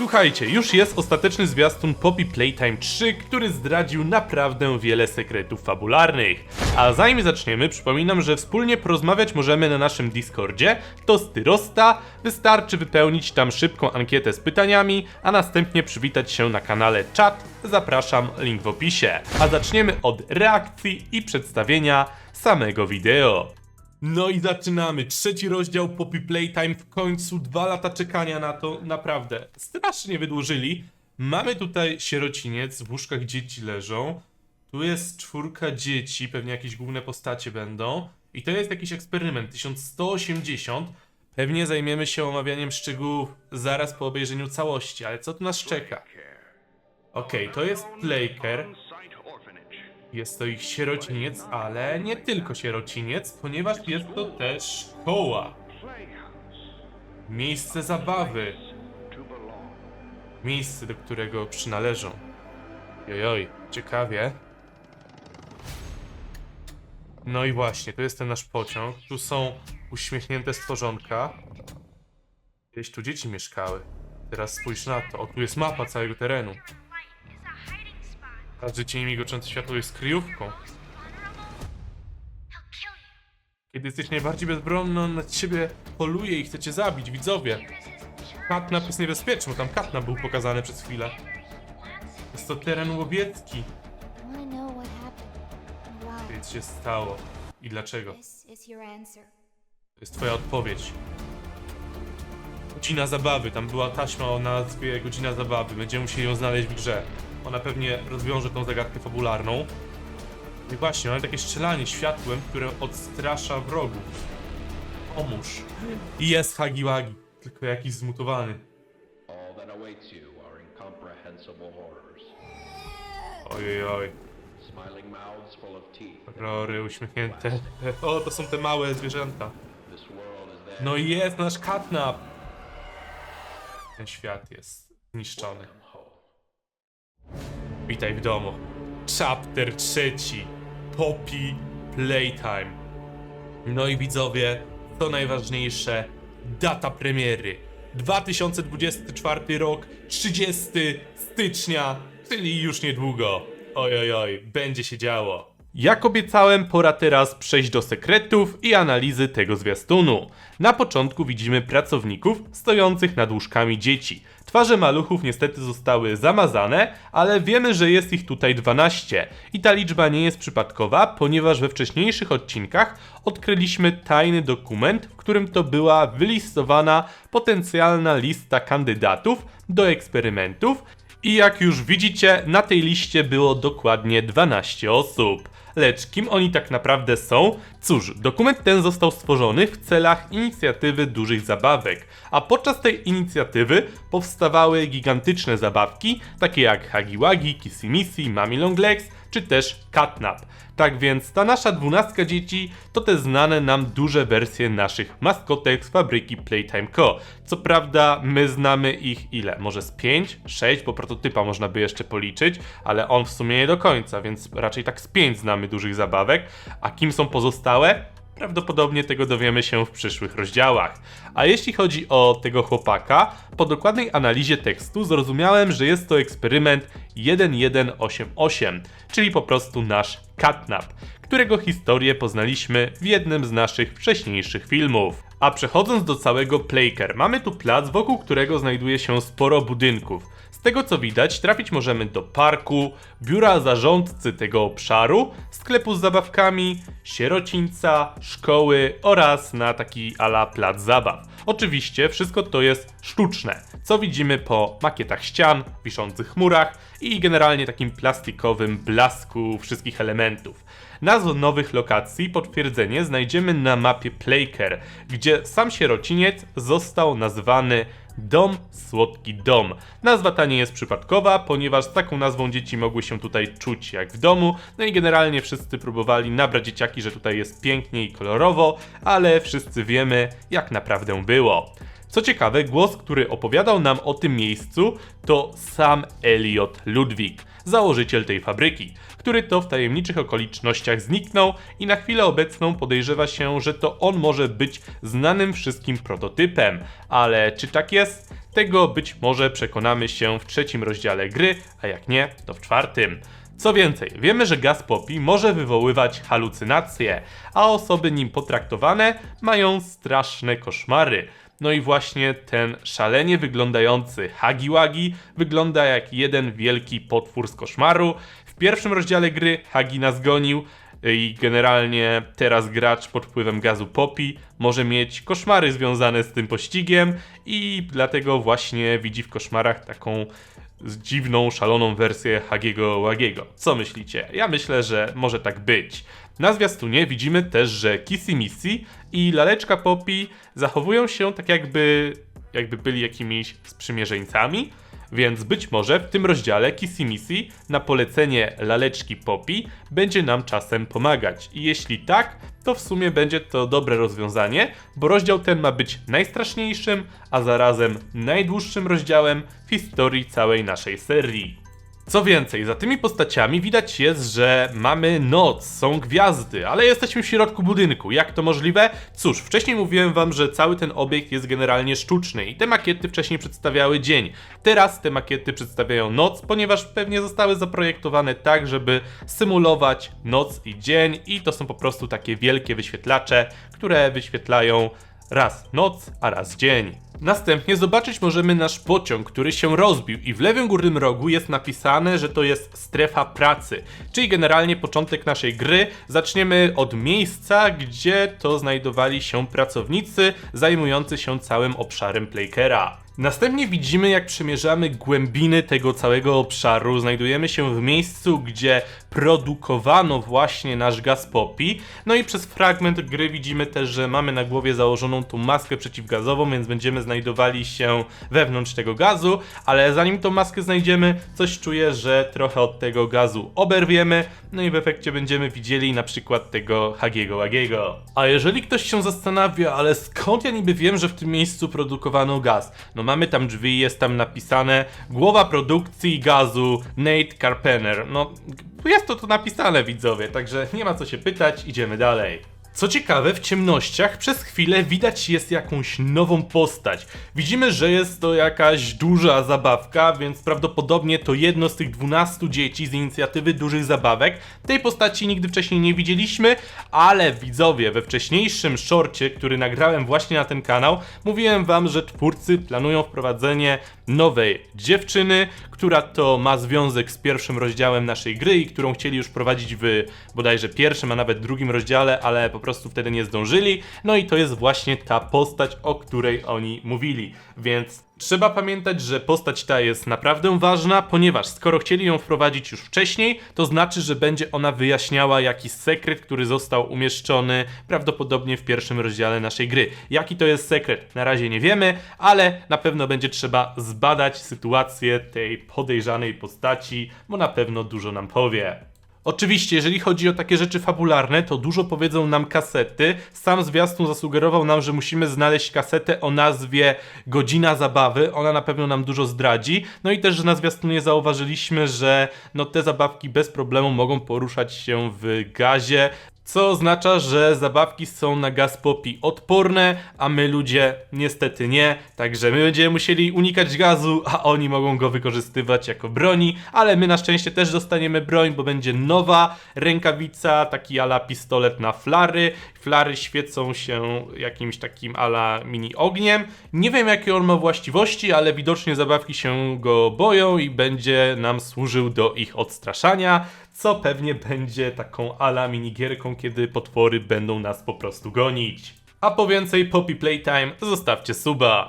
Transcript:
Słuchajcie, już jest ostateczny zwiastun Poppy Playtime 3, który zdradził naprawdę wiele sekretów fabularnych. A zanim zaczniemy, przypominam, że wspólnie porozmawiać możemy na naszym Discordzie, to Styrosta, wystarczy wypełnić tam szybką ankietę z pytaniami, a następnie przywitać się na kanale Chat, zapraszam, link w opisie. A zaczniemy od reakcji i przedstawienia samego wideo. No i zaczynamy. Trzeci rozdział Poppy Playtime. W końcu dwa lata czekania na to. Naprawdę. Strasznie wydłużyli. Mamy tutaj sierociniec. W łóżkach dzieci leżą. Tu jest czwórka dzieci. Pewnie jakieś główne postacie będą. I to jest jakiś eksperyment. 1180. Pewnie zajmiemy się omawianiem szczegółów zaraz po obejrzeniu całości. Ale co tu nas czeka? Okej, to jest Playker. Jest to ich sierociniec, ale nie tylko sierociniec, ponieważ jest to też szkoła. Miejsce zabawy. Miejsce, do którego przynależą. Jojoj, ciekawie. No i właśnie, to jest ten nasz pociąg. Tu są uśmiechnięte stworzonka. Kiedyś tu dzieci mieszkały. Teraz spójrz na to. O, tu jest mapa całego terenu. Każdy cień migoczące światło jest kryjówką. Kiedy jesteś najbardziej bezbronny, on na ciebie poluje i chce cię zabić, widzowie. Katnap jest niebezpieczny, bo tam Katnap był pokazany przez chwilę. Jest to teren łowiecki. Co się stało i dlaczego? To jest twoja odpowiedź. Godzina zabawy, tam była taśma o nazwie Godzina zabawy. Będziemy musieli ją znaleźć w grze. Ona pewnie rozwiąże tą zagadkę fabularną. I właśnie, mamy takie strzelanie światłem, które odstrasza wrogów. Pomóż. I jest Hagiwagi, tylko jakiś zmutowany. Ojej, oj. Rory uśmiechnięte. O, to są te małe zwierzęta. No i jest nasz katnap. Ten świat jest zniszczony. Witaj w domu. Chapter trzeci. Poppy Playtime. No i widzowie, to najważniejsze. Data premiery. 2024 rok, 30 stycznia, czyli już niedługo. Oj, oj, oj, będzie się działo. Jak obiecałem, pora teraz przejść do sekretów i analizy tego zwiastunu. Na początku widzimy pracowników stojących nad łóżkami dzieci. Twarze maluchów niestety zostały zamazane, ale wiemy, że jest ich tutaj 12. I ta liczba nie jest przypadkowa, ponieważ we wcześniejszych odcinkach odkryliśmy tajny dokument, w którym to była wylistowana potencjalna lista kandydatów do eksperymentów i jak już widzicie, na tej liście było dokładnie 12 osób. Lecz kim oni tak naprawdę są? Cóż, dokument ten został stworzony w celach inicjatywy dużych zabawek, a podczas tej inicjatywy powstawały gigantyczne zabawki, takie jak Hagiwagi, Kissimisi, Mami Long Legs czy też Catnap. Tak więc ta nasza dwunastka dzieci to te znane nam duże wersje naszych maskotek z fabryki Playtime Co. Co prawda my znamy ich ile? Może z 5, 6, bo prototypa można by jeszcze policzyć, ale on w sumie nie do końca, więc raczej tak z 5 znamy dużych zabawek. A kim są pozostałe? Prawdopodobnie tego dowiemy się w przyszłych rozdziałach. A jeśli chodzi o tego chłopaka, po dokładnej analizie tekstu zrozumiałem, że jest to eksperyment 1188, czyli po prostu nasz catnap, którego historię poznaliśmy w jednym z naszych wcześniejszych filmów. A przechodząc do całego Playker, mamy tu plac, wokół którego znajduje się sporo budynków. Z tego co widać, trafić możemy do parku, biura zarządcy tego obszaru, sklepu z zabawkami, sierocińca, szkoły oraz na taki ala plac zabaw. Oczywiście wszystko to jest sztuczne, co widzimy po makietach ścian, wiszących chmurach i generalnie takim plastikowym blasku wszystkich elementów. Nazwę nowych lokacji potwierdzenie znajdziemy na mapie Playker, gdzie sam sierociniec został nazwany Dom Słodki Dom. Nazwa ta nie jest przypadkowa, ponieważ z taką nazwą dzieci mogły się tutaj czuć jak w domu, no i generalnie wszyscy próbowali nabrać dzieciaki, że tutaj jest pięknie i kolorowo, ale wszyscy wiemy jak naprawdę było. Co ciekawe, głos, który opowiadał nam o tym miejscu, to sam Elliot Ludwig, założyciel tej fabryki, który to w tajemniczych okolicznościach zniknął i na chwilę obecną podejrzewa się, że to on może być znanym wszystkim prototypem. Ale czy tak jest? Tego być może przekonamy się w trzecim rozdziale gry, a jak nie, to w czwartym. Co więcej, wiemy, że gaz popi może wywoływać halucynacje, a osoby nim potraktowane mają straszne koszmary. No i właśnie ten szalenie wyglądający Hagiwagi wygląda jak jeden wielki potwór z koszmaru. W pierwszym rozdziale gry Hagi nas gonił i generalnie teraz gracz pod wpływem gazu popi może mieć koszmary związane z tym pościgiem i dlatego właśnie widzi w koszmarach taką dziwną, szaloną wersję Hagiego Łagiego. Co myślicie? Ja myślę, że może tak być. Na zwiastunie widzimy też, że Kissy Missy i Laleczka Poppy zachowują się tak jakby, jakby byli jakimiś sprzymierzeńcami, więc być może w tym rozdziale Kissy Missy na polecenie Laleczki Poppy będzie nam czasem pomagać. I jeśli tak, to w sumie będzie to dobre rozwiązanie, bo rozdział ten ma być najstraszniejszym, a zarazem najdłuższym rozdziałem w historii całej naszej serii. Co więcej, za tymi postaciami widać jest, że mamy noc, są gwiazdy, ale jesteśmy w środku budynku. Jak to możliwe? Cóż, wcześniej mówiłem wam, że cały ten obiekt jest generalnie sztuczny i te makiety wcześniej przedstawiały dzień. Teraz te makiety przedstawiają noc, ponieważ pewnie zostały zaprojektowane tak, żeby symulować noc i dzień i to są po prostu takie wielkie wyświetlacze, które wyświetlają raz noc, a raz dzień. Następnie zobaczyć możemy nasz pociąg, który się rozbił i w lewym górnym rogu jest napisane, że to jest strefa pracy, czyli generalnie początek naszej gry. Zaczniemy od miejsca, gdzie to znajdowali się pracownicy zajmujący się całym obszarem Playkera. Następnie widzimy, jak przemierzamy głębiny tego całego obszaru. Znajdujemy się w miejscu, gdzie produkowano właśnie nasz gaz popi. No i przez fragment gry widzimy też, że mamy na głowie założoną tą maskę przeciwgazową, więc będziemy znajdowali się wewnątrz tego gazu. Ale zanim tą maskę znajdziemy, coś czuję, że trochę od tego gazu oberwiemy. No i w efekcie będziemy widzieli na przykład tego Hagiego Łagiego. A jeżeli ktoś się zastanawia, ale skąd ja niby wiem, że w tym miejscu produkowano gaz? No mamy tam drzwi, jest tam napisane głowa produkcji gazu Nate Carpenter. No jest to tu napisane widzowie, także nie ma co się pytać, idziemy dalej. Co ciekawe, w ciemnościach przez chwilę widać jest jakąś nową postać. Widzimy, że jest to jakaś duża zabawka, więc prawdopodobnie to jedno z tych 12 dzieci z inicjatywy dużych zabawek. Tej postaci nigdy wcześniej nie widzieliśmy, ale widzowie, we wcześniejszym shorcie, który nagrałem właśnie na ten kanał, mówiłem wam, że twórcy planują wprowadzenie nowej dziewczyny, która to ma związek z pierwszym rozdziałem naszej gry i którą chcieli już prowadzić w bodajże pierwszym, a nawet drugim rozdziale, ale po prostu wtedy nie zdążyli. No i to jest właśnie ta postać, o której oni mówili. Więc trzeba pamiętać, że postać ta jest naprawdę ważna, ponieważ skoro chcieli ją wprowadzić już wcześniej, to znaczy, że będzie ona wyjaśniała jakiś sekret, który został umieszczony prawdopodobnie w pierwszym rozdziale naszej gry. Jaki to jest sekret? Na razie nie wiemy, ale na pewno będzie trzeba zbadać sytuację tej podejrzanej postaci, bo na pewno dużo nam powie. Oczywiście, jeżeli chodzi o takie rzeczy fabularne, to dużo powiedzą nam kasety. Sam zwiastun zasugerował nam, że musimy znaleźć kasetę o nazwie Godzina Zabawy. Ona na pewno nam dużo zdradzi. No i też, że na zwiastunie zauważyliśmy, że no, te zabawki bez problemu mogą poruszać się w gazie. Co oznacza, że zabawki są na gaz popi odporne, a my ludzie niestety nie. Także my będziemy musieli unikać gazu, a oni mogą go wykorzystywać jako broni. Ale my na szczęście też dostaniemy broń, bo będzie nowa rękawica, taki ala pistolet na flary. Flary świecą się jakimś takim ala mini ogniem. Nie wiem jakie on ma właściwości, ale widocznie zabawki się go boją i będzie nam służył do ich odstraszania co pewnie będzie taką ala minigierką, kiedy potwory będą nas po prostu gonić. A po więcej Poppy Playtime zostawcie suba.